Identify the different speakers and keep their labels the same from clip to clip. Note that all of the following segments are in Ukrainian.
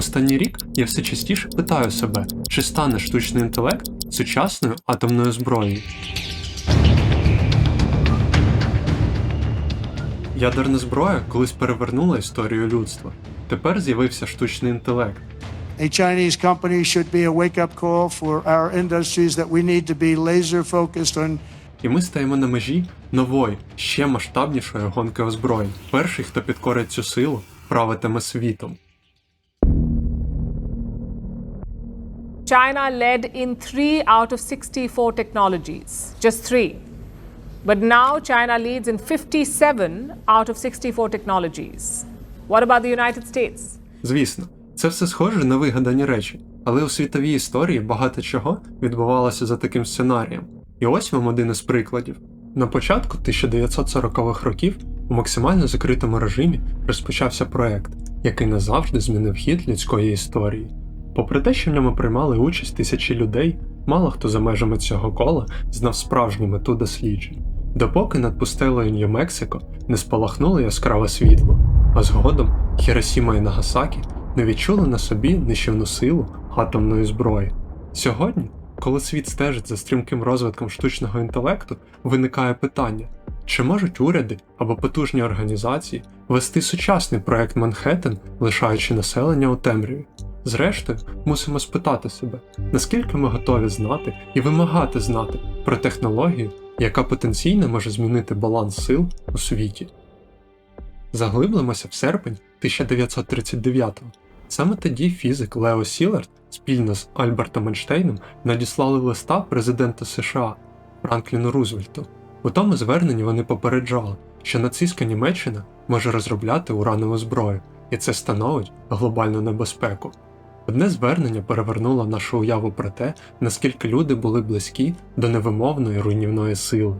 Speaker 1: Останній рік я все частіше питаю себе, чи стане штучний інтелект сучасною атомною зброєю. Ядерна зброя колись перевернула історію людства. Тепер з'явився штучний інтелект.
Speaker 2: A Chinese company should be a wake up call for our industries that we need to be laser focused on
Speaker 1: І ми стаємо на межі нової, ще масштабнішої гонки озброєнь. Перший, хто підкорить цю силу, правитиме світом.
Speaker 3: China led in three out of 64 technologies, just three. But now China leads in 57 out of 64 technologies. What about the United States?
Speaker 1: Звісно, це все схоже на вигадані речі, але у світовій історії багато чого відбувалося за таким сценарієм. І ось вам один із прикладів. На початку 1940-х років у максимально закритому режимі розпочався проект, який назавжди змінив хід людської історії. Попри те, що в ньому приймали участь тисячі людей, мало хто за межами цього кола знав справжню мету досліджень, допоки над пустелею Нью-Мексико не спалахнуло яскраве світло, а згодом Хіросіма і Нагасакі не відчули на собі нищівну силу атомної зброї. Сьогодні, коли світ стежить за стрімким розвитком штучного інтелекту, виникає питання: чи можуть уряди або потужні організації вести сучасний проект Манхеттен, лишаючи населення у темряві? Зрештою, мусимо спитати себе, наскільки ми готові знати і вимагати знати про технологію, яка потенційно може змінити баланс сил у світі. Заглиблимося в серпень 1939-го. Саме тоді фізик Лео Сілард спільно з Альбертом Ейнштейном надіслали листа президенту США Франкліну Рузвельту. У тому зверненні вони попереджали, що нацистська Німеччина може розробляти уранову зброю, і це становить глобальну небезпеку. Одне звернення перевернуло нашу уяву про те, наскільки люди були близькі до невимовної руйнівної сили.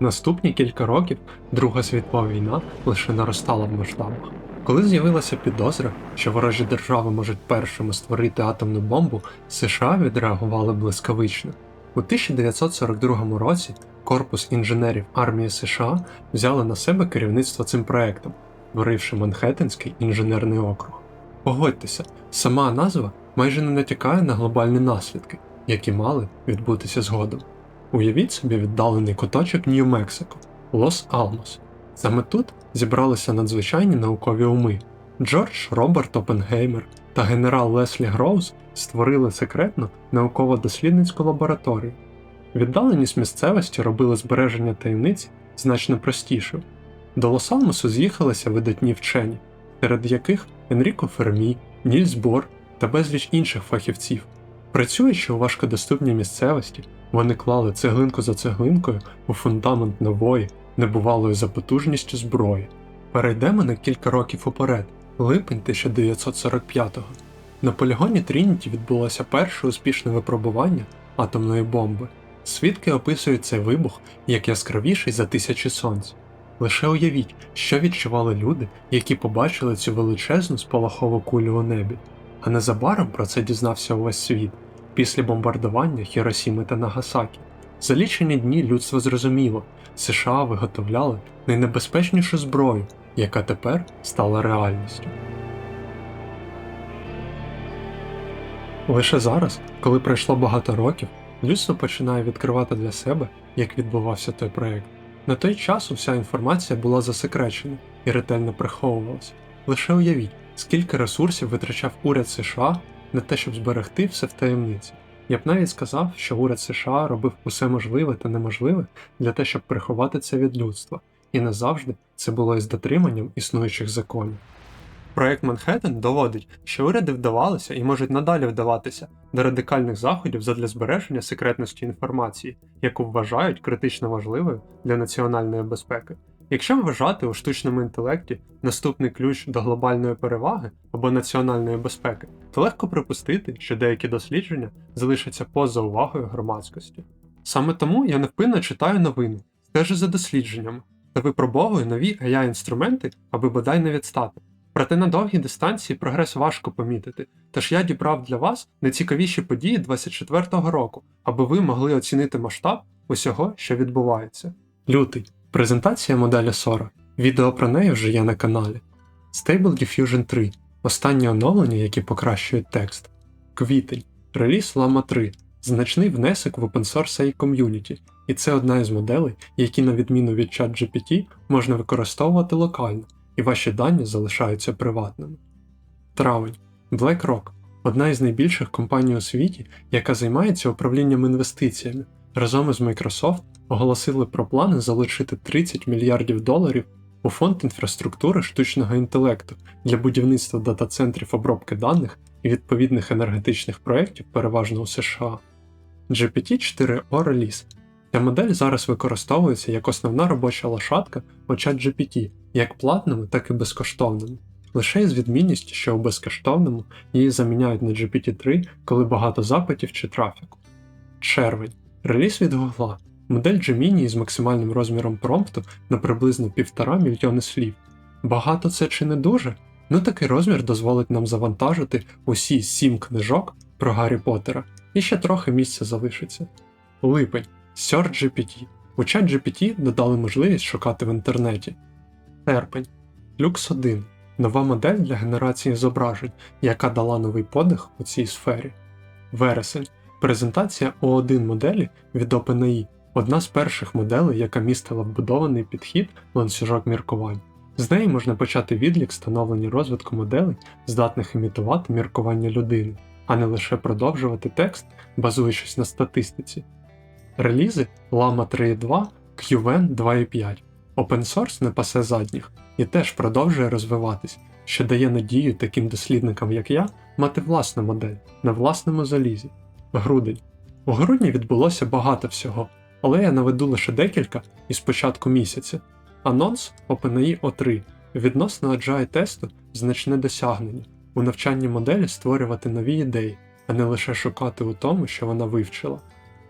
Speaker 1: Наступні кілька років Друга світова війна лише наростала в масштабах. Коли з'явилася підозра, що ворожі держави можуть першими створити атомну бомбу, США відреагували блискавично. У 1942 році Корпус інженерів армії США взяли на себе керівництво цим проектом, створивши Манхеттенський інженерний округ. Погодьтеся, сама назва майже не натякає на глобальні наслідки, які мали відбутися згодом. Уявіть собі віддалений куточок Нью-Мексико, Лос-Алмос. Саме тут зібралися надзвичайні наукові уми. Джордж Роберт Опенгеймер та генерал Леслі Гроуз створили секретну науково-дослідницьку лабораторію. Віддаленість місцевості робила збереження таємниць значно простішим. До Лос-Алмосу з'їхалися видатні вчені, серед яких Енріко Фермі, Нільс Бор та безліч інших фахівців. Працюючи у важкодоступній місцевості, вони клали цеглинку за цеглинкою у фундамент нової, небувалої за потужністю зброї. Перейдемо на кілька років уперед, липень 1945-го. На полігоні Трініті відбулося перше успішне випробування атомної бомби. Свідки описують цей вибух як яскравіший за тисячі сонць. Лише уявіть, що відчували люди, які побачили цю величезну спалахову кулю у небі. А незабаром про це дізнався увесь світ після бомбардування Хіросіми та Нагасакі. За лічені дні людство зрозуміло, США виготовляли найнебезпечнішу зброю, яка тепер стала реальністю. Лише зараз, коли пройшло багато років, людство починає відкривати для себе, як відбувався той проект. На той час уся інформація була засекречена і ретельно приховувалася. Лише уявіть, скільки ресурсів витрачав уряд США на те, щоб зберегти все в таємниці. Я б навіть сказав, що уряд США робив усе можливе та неможливе для те, щоб приховати це від людства, і назавжди це було із дотриманням існуючих законів. Проект Манхеттен доводить, що уряди вдавалися і можуть надалі вдаватися до радикальних заходів задля збереження секретності інформації, яку вважають критично важливою для національної безпеки. Якщо вважати у штучному інтелекті наступний ключ до глобальної переваги або національної безпеки, то легко припустити, що деякі дослідження залишаться поза увагою громадськості. Саме тому я невпинно читаю новини, стежу за дослідженнями та випробовую нові AI-інструменти, аби бодай не відстати. Проте на довгій дистанції прогрес важко помітити, тож я дібрав для вас найцікавіші події 24-го року, аби ви могли оцінити масштаб усього, що відбувається. Лютий. Презентація моделі Sora. Відео про неї вже є на каналі. Stable Diffusion 3. Останні оновлення, які покращують текст. Квітень. Реліз Lama 3. Значний внесок в OpenSource AI ком'юніті, і це одна із моделей, які, на відміну від ChatGPT, можна використовувати локально, і ваші дані залишаються приватними. Травень. BlackRock одна із найбільших компаній у світі, яка займається управлінням інвестиціями, разом із Microsoft оголосили про плани залучити 30 мільярдів доларів у фонд інфраструктури штучного інтелекту для будівництва дата-центрів обробки даних і відповідних енергетичних проєктів, переважно у США. GPT-4O реліз. Ця модель зараз використовується як основна робоча лошадка у ChatGPT, як платному, так і безкоштовному. Лише із відмінністю, що у безкоштовному її заміняють на GPT-3, коли багато запитів чи трафіку. Червень. Реліз від Google. Модель Gemini із максимальним розміром промпту на приблизно 1,5 мільйони слів. Багато це чи не дуже? Ну такий розмір дозволить нам завантажити усі сім книжок про Гаррі Поттера, і ще трохи місця залишиться. Липень. SearchGPT. У ChatGPT додали можливість шукати в інтернеті. Серпень. Lux 1. Нова модель для генерації зображень, яка дала новий подих у цій сфері. Вересень. Презентація O1 моделі від OpenAI одна з перших моделей, яка містила вбудований підхід ланцюжок міркувань. З неї можна почати відлік становлення розвитку моделей, здатних імітувати міркування людини, а не лише продовжувати текст, базуючись на статистиці. Релізи Lama 3.2, QN 2.5. Open Source не пасе задніх і теж продовжує розвиватись, що дає надію таким дослідникам, як я, мати власну модель на власному залізі. Грудень. У грудні відбулося багато всього, але я наведу лише декілька із початку місяця. Анонс OpenAI O3 відносно agile тесту значне досягнення у навчанні моделі створювати нові ідеї, а не лише шукати у тому, що вона вивчила.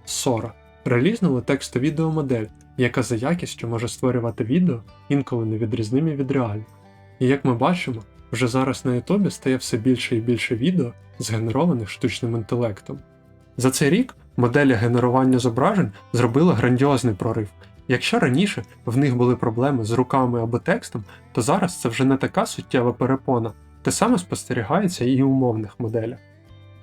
Speaker 1: Sora релізнули тексту відеомодель, яка за якістю може створювати відео інколи невідрізними від реальних. І як ми бачимо, вже зараз на Ютубі стає все більше і більше відео, згенерованих штучним інтелектом. За цей рік моделі генерування зображень зробили грандіозний прорив. Якщо раніше в них були проблеми з руками або текстом, то зараз це вже не така суттєва перепона, те саме спостерігається і у умовних моделях.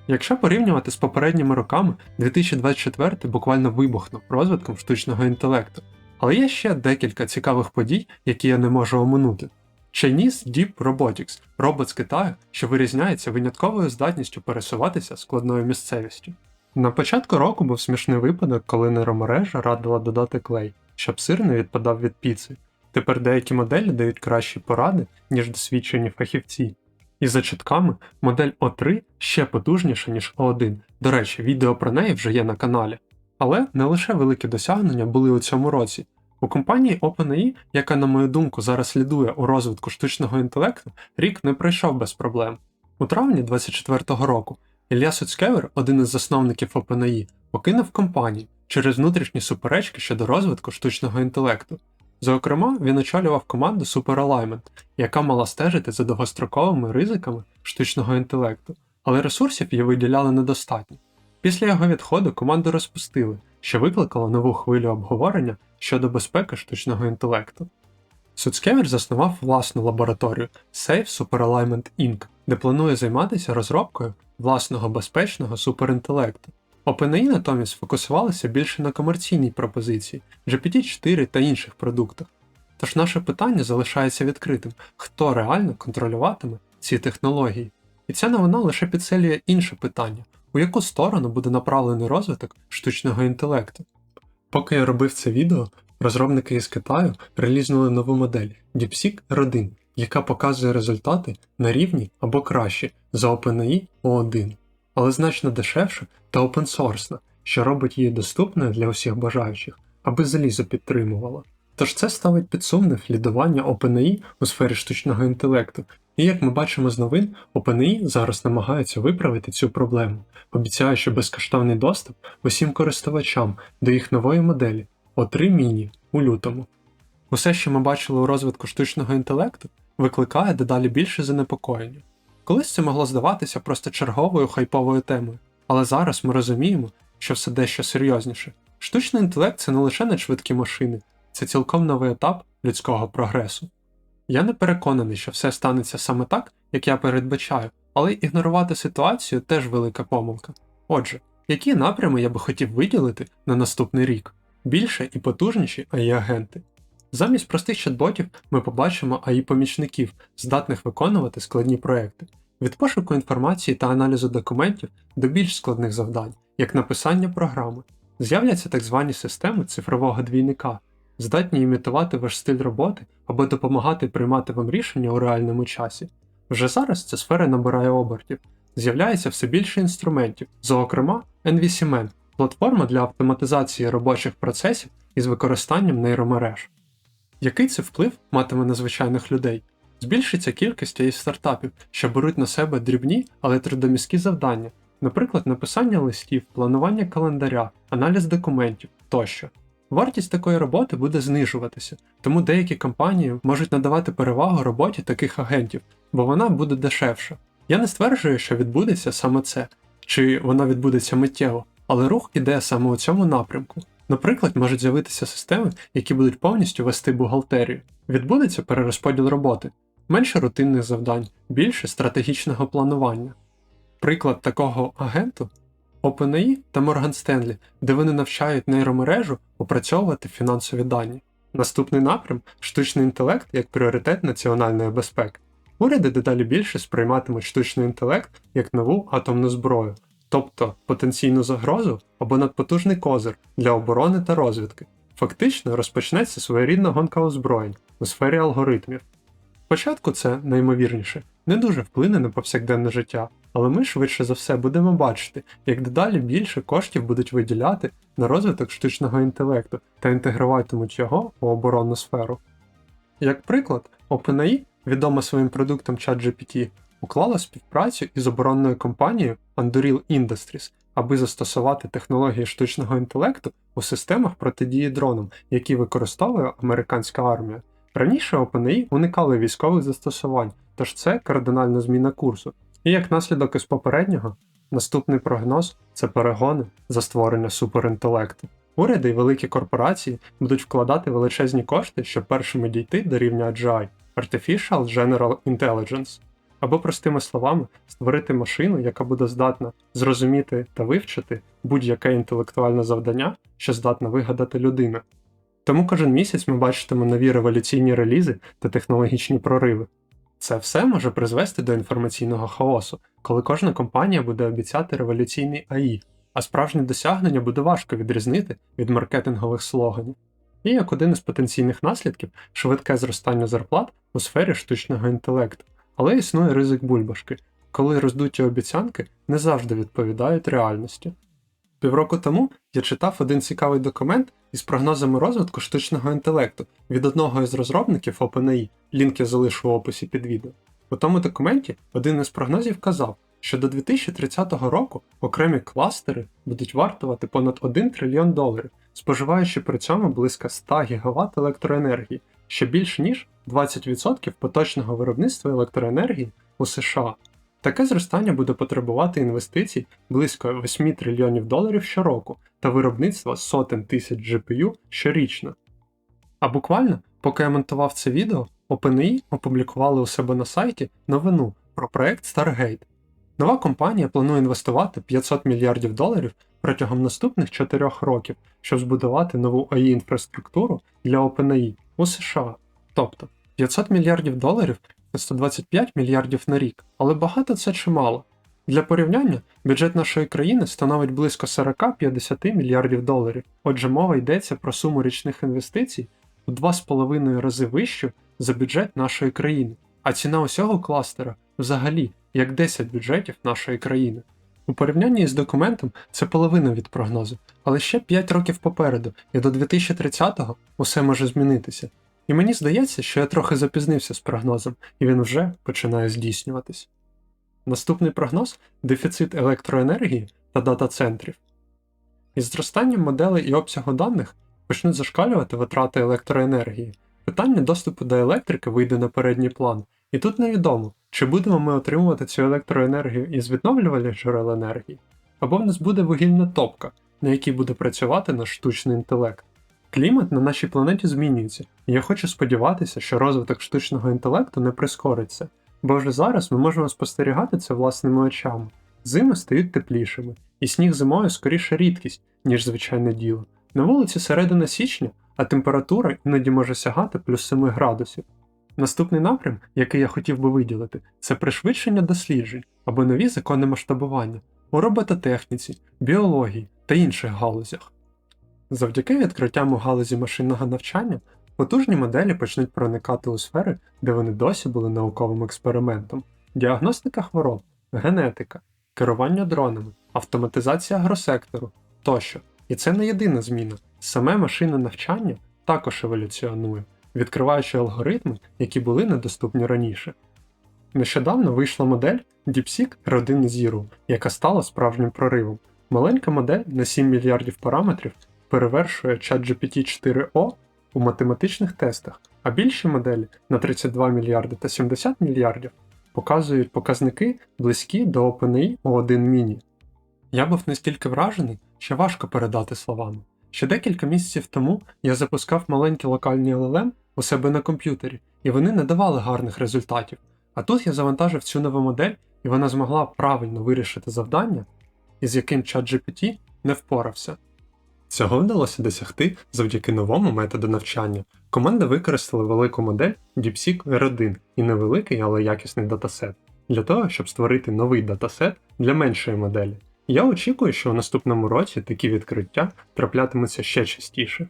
Speaker 1: Якщо порівнювати з попередніми роками, 2024 буквально вибухнув розвитком штучного інтелекту. Але є ще декілька цікавих подій, які я не можу оминути. Chinese Deep Robotics робот з Китаю, що вирізняється винятковою здатністю пересуватися складною місцевістю. На початку року був смішний випадок, коли нейромережа радила додати клей, щоб сир не відпадав від піци. Тепер деякі моделі дають кращі поради, ніж досвідчені фахівці. І за чутками, модель O3 ще потужніша, ніж O1. До речі, відео про неї вже є на каналі. Але не лише великі досягнення були у цьому році. У компанії OpenAI, яка, на мою думку, зараз слідує у розвитку штучного інтелекту, рік не пройшов без проблем. У травні 2024 року Ілля Суцкевер, один із засновників OpenAI, покинув компанію через внутрішні суперечки щодо розвитку штучного інтелекту. Зокрема, він очолював команду Super Alignment, яка мала стежити за довгостроковими ризиками штучного інтелекту, але ресурсів їй виділяли недостатньо. Після його відходу команду розпустили, що викликало нову хвилю обговорення щодо безпеки штучного інтелекту. Суцкевич заснував власну лабораторію Safe Super Alignment Inc., де планує займатися розробкою власного безпечного суперінтелекту. OpenAI натомість фокусувалися більше на комерційній пропозиції GPT-4 та інших продуктах. Тож наше питання залишається відкритим: хто реально контролюватиме ці технології? І ця новина лише підсилює інше питання: у яку сторону буде направлений розвиток штучного інтелекту? Поки я робив це відео, розробники із Китаю релізнули нову модель DeepSeek R1, яка показує результати на рівні або краще за OpenAI O1, але значно дешевше та опенсорсна, що робить її доступною для усіх бажаючих, аби залізо підтримувало. Тож це ставить під сумнів лідування OpenAI у сфері штучного інтелекту, і як ми бачимо з новин, OpenAI зараз намагається виправити цю проблему, обіцяючи безкоштовний доступ усім користувачам до їх нової моделі O3 Mini у лютому. Усе, що ми бачили у розвитку штучного інтелекту, викликає дедалі більше занепокоєння. Колись це могло здаватися просто черговою хайповою темою, але зараз ми розуміємо, що все дещо серйозніше. Штучний інтелект це не лише надшвидкі машини, це цілком новий етап людського прогресу. Я не переконаний, що все станеться саме так, як я передбачаю, але ігнорувати ситуацію теж велика помилка. Отже, які напрями я би хотів виділити на наступний рік? Більше і потужніші AI-агенти. Замість простих чат-ботів ми побачимо AI-помічників, здатних виконувати складні проекти. Від пошуку інформації та аналізу документів до більш складних завдань, як написання програми, з'являться так звані системи цифрового двійника, здатні імітувати ваш стиль роботи або допомагати приймати вам рішення у реальному часі. Вже зараз ця сфера набирає обертів, з'являється все більше інструментів, зокрема NVCMan – платформа для автоматизації робочих процесів із використанням нейромереж. Який це вплив матиме на звичайних людей? Збільшиться кількість AI стартапів, що беруть на себе дрібні, але трудомісткі завдання, наприклад, написання листів, планування календаря, аналіз документів тощо. Вартість такої роботи буде знижуватися, тому деякі компанії можуть надавати перевагу роботі таких агентів, бо вона буде дешевша. Я не стверджую, що відбудеться саме це, чи вона відбудеться миттєво, але рух іде саме у цьому напрямку. Наприклад, можуть з'явитися системи, які будуть повністю вести бухгалтерію. Відбудеться перерозподіл роботи, менше рутинних завдань, більше стратегічного планування. Приклад такого агенту OpenAI та Morgan Stanley, де вони навчають нейромережу опрацьовувати фінансові дані. Наступний напрям штучний інтелект як пріоритет національної безпеки. Уряди дедалі більше сприйматимуть штучний інтелект як нову атомну зброю, тобто потенційну загрозу або надпотужний козир для оборони та розвідки. Фактично розпочнеться своєрідна гонка озброєнь у сфері алгоритмів. Спочатку це, наймовірніше, не дуже вплине на повсякденне життя, але ми швидше за все будемо бачити, як дедалі більше коштів будуть виділяти на розвиток штучного інтелекту та інтегруватимуть його у оборонну сферу. Як приклад, OpenAI, відома своїм продуктом ChatGPT, уклала співпрацю із оборонною компанією Anduril Industries, аби застосувати технології штучного інтелекту у системах протидії дронам, які використовує американська армія. Раніше OpenAI уникали військових застосувань, тож це кардинальна зміна курсу. І як наслідок із попереднього, наступний прогноз це перегони за створення суперінтелекту. Уряди і великі корпорації будуть вкладати величезні кошти, щоб першими дійти до рівня AGI – Artificial General Intelligence. Або, простими словами, створити машину, яка буде здатна зрозуміти та вивчити будь-яке інтелектуальне завдання, що здатна вигадати людина. Тому кожен місяць ми бачитимо нові революційні релізи та технологічні прориви. Це все може призвести до інформаційного хаосу, коли кожна компанія буде обіцяти революційний АІ, а справжнє досягнення буде важко відрізнити від маркетингових слоганів. І як один із потенційних наслідків швидке зростання зарплат у сфері штучного інтелекту, але існує ризик бульбашки, коли роздуті обіцянки не завжди відповідають реальності. Півроку тому я читав один цікавий документ із прогнозами розвитку штучного інтелекту від одного із розробників OpenAI, лінк я залишу в описі під відео. У тому документі один із прогнозів казав, що до 2030 року окремі кластери будуть вартувати понад 1 трильйон доларів, споживаючи при цьому близько 100 ГВт електроенергії, що більш ніж 20% поточного виробництва електроенергії у США. Таке зростання буде потребувати інвестицій близько 8 трильйонів доларів щороку та виробництва сотень тисяч GPU щорічно. А буквально, поки я монтував це відео, OpenAI опублікували у себе на сайті новину про проект Stargate. Нова компанія планує інвестувати 500 мільярдів доларів протягом наступних 4 років, щоб збудувати нову AI інфраструктуру для OpenAI у США. Тобто 500 мільярдів доларів це 125 мільярдів на рік, але багато це чи мало. Для порівняння, бюджет нашої країни становить близько 40-50 мільярдів доларів, отже, мова йдеться про суму річних інвестицій у 2,5 рази вищу за бюджет нашої країни, а ціна усього кластера взагалі як 10 бюджетів нашої країни. У порівнянні з документом це половина від прогнозу, але ще 5 років попереду, і до 2030-го усе може змінитися. І мені здається, що я трохи запізнився з прогнозом, і він вже починає здійснюватись. Наступний прогноз дефіцит електроенергії та дата-центрів. Із зростанням моделей і обсягу даних почнуть зашкалювати витрати електроенергії. Питання доступу до електрики вийде на передній план, і тут невідомо, чи будемо ми отримувати цю електроенергію із відновлювальних джерел енергії, або в нас буде вугільна топка, на якій буде працювати наш штучний інтелект. Клімат на нашій планеті змінюється, і я хочу сподіватися, що розвиток штучного інтелекту не прискориться, бо вже зараз ми можемо спостерігати це власними очами. Зими стають теплішими, і сніг зимою скоріше рідкість, ніж звичайне діло. На вулиці середина січня, а температура іноді може сягати плюс 7 градусів. Наступний напрям, який я хотів би виділити, це пришвидшення досліджень або нові закони масштабування у робототехніці, біології та інших галузях. Завдяки відкриттям у галузі машинного навчання потужні моделі почнуть проникати у сфери, де вони досі були науковим експериментом: діагностика хвороб, генетика, керування дронами, автоматизація агросектору тощо. І це не єдина зміна. Саме машинне навчання також еволюціонує, відкриваючи алгоритми, які були недоступні раніше. Нещодавно вийшла модель DeepSeek родини Zero, яка стала справжнім проривом. Маленька модель на 7 мільярдів параметрів перевершує ChatGPT 4o у математичних тестах, а більші моделі на 32 мільярди та 70 мільярдів показують показники близькі до OpenAI O1 Mini. Я був настільки вражений, що важко передати словами. Ще декілька місяців тому я запускав маленькі локальні LLM у себе на комп'ютері, і вони не давали гарних результатів. А тут я завантажив цю нову модель, і вона змогла правильно вирішити завдання, із яким ChatGPT не впорався. Цього вдалося досягти завдяки новому методу навчання. Команда використала велику модель DeepSeek R1 і невеликий, але якісний датасет для того, щоб створити новий датасет для меншої моделі. Я очікую, що у наступному році такі відкриття траплятимуться ще частіше.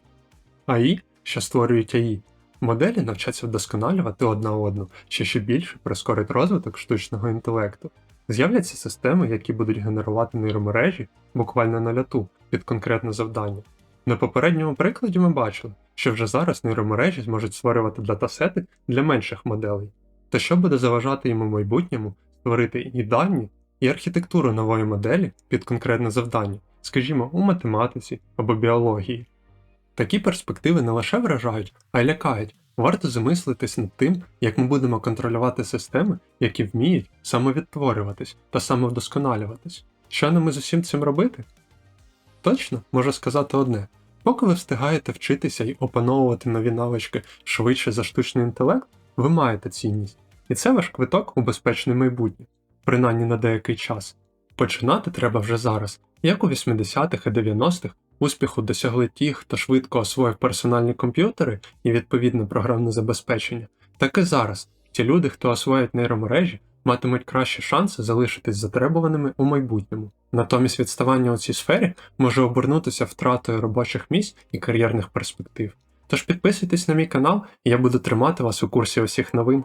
Speaker 1: АІ, що створюють АІ, моделі навчаться вдосконалювати одна одну, що ще більше прискорить розвиток штучного інтелекту. З'являться системи, які будуть генерувати нейромережі буквально на ляту під конкретне завдання. На попередньому прикладі ми бачили, що вже зараз нейромережі зможуть створювати датасети для менших моделей. Та що буде заважати їм у майбутньому створити і дані, і архітектуру нової моделі під конкретне завдання, скажімо, у математиці або біології. Такі перспективи не лише вражають, а й лякають. Варто замислитись над тим, як ми будемо контролювати системи, які вміють самовідтворюватись та самовдосконалюватись. Що нам з усім цим робити? Точно можу сказати одне: поки ви встигаєте вчитися і опановувати нові навички швидше за штучний інтелект, ви маєте цінність. І це ваш квиток у безпечне майбутнє, принаймні на деякий час. Починати треба вже зараз, як у 80-х і 90-х успіху досягли ті, хто швидко освоїв персональні комп'ютери і відповідне програмне забезпечення, так і зараз ті люди, хто освоїть нейромережі, матимуть кращі шанси залишитись затребуваними у майбутньому. Натомість відставання у цій сфері може обернутися втратою робочих місць і кар'єрних перспектив. Тож підписуйтесь на мій канал, і я буду тримати вас у курсі усіх новин.